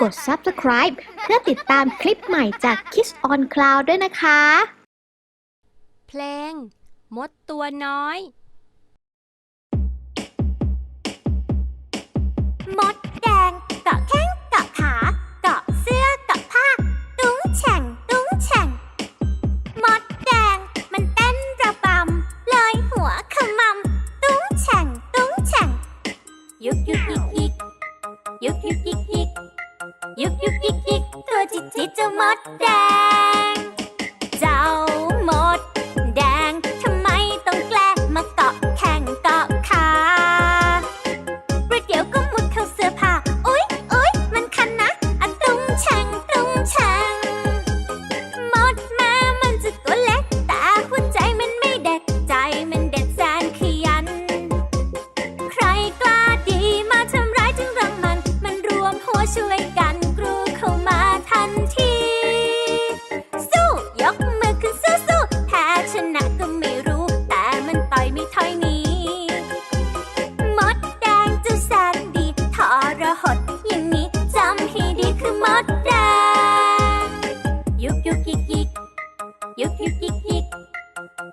กด subscribe เพื่อติดตามคลิปใหม่จาก Kiss on Cloud ด้วยนะคะ เพลง มดตัวน้อย มด so.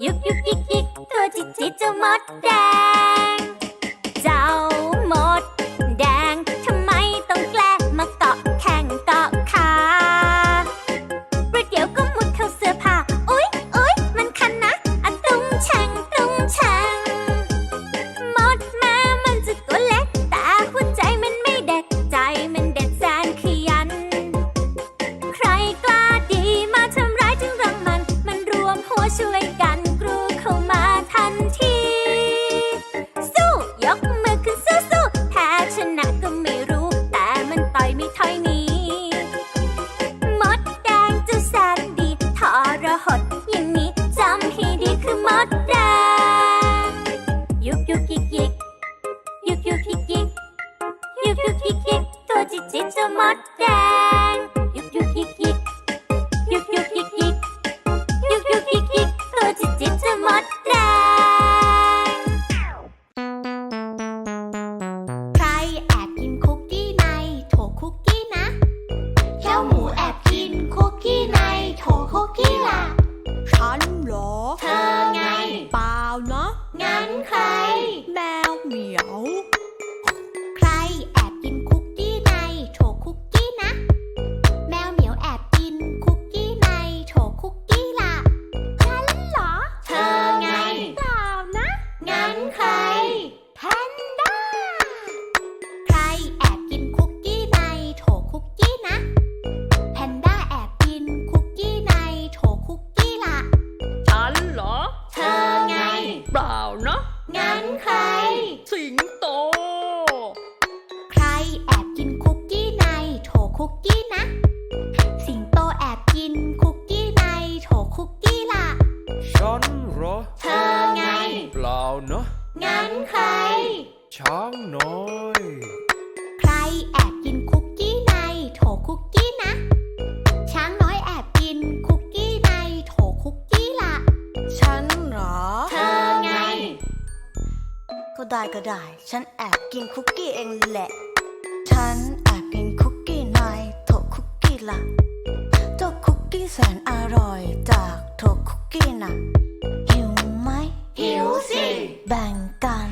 ยุกยุกยิกยิกตัวจิตจิตจะามดแดง ม่ถอยหนีมดแดงจะแสนดีทอระหดอย่างนี้จำให้ดีคือมดแดง ยุกยุกยิกยิกยุกยุกยิกยิกยุกยุกยิกยิกตัวจิตจิตจะมดแดง ใคร สิงโต ใครแอบกินคุกกี้ในโถคุกกี้นะ สิงโตแอบกินคุกกี้ในโถคุกกี้ล่ะ ฉันเหรอ เธอไง เปล่าเนอะงั้นใคร ช้างน้อย ก็ได้ก็ได้ ฉันแอบกินคุกกี้เองแหละ ฉันแอบกินคุกกี้นายโถคุกกี้ละเจ้าคุกกี้แสนอร่อยจากโถคุกกี้น่ะหิวไหมหิวสิ แบ่งกัน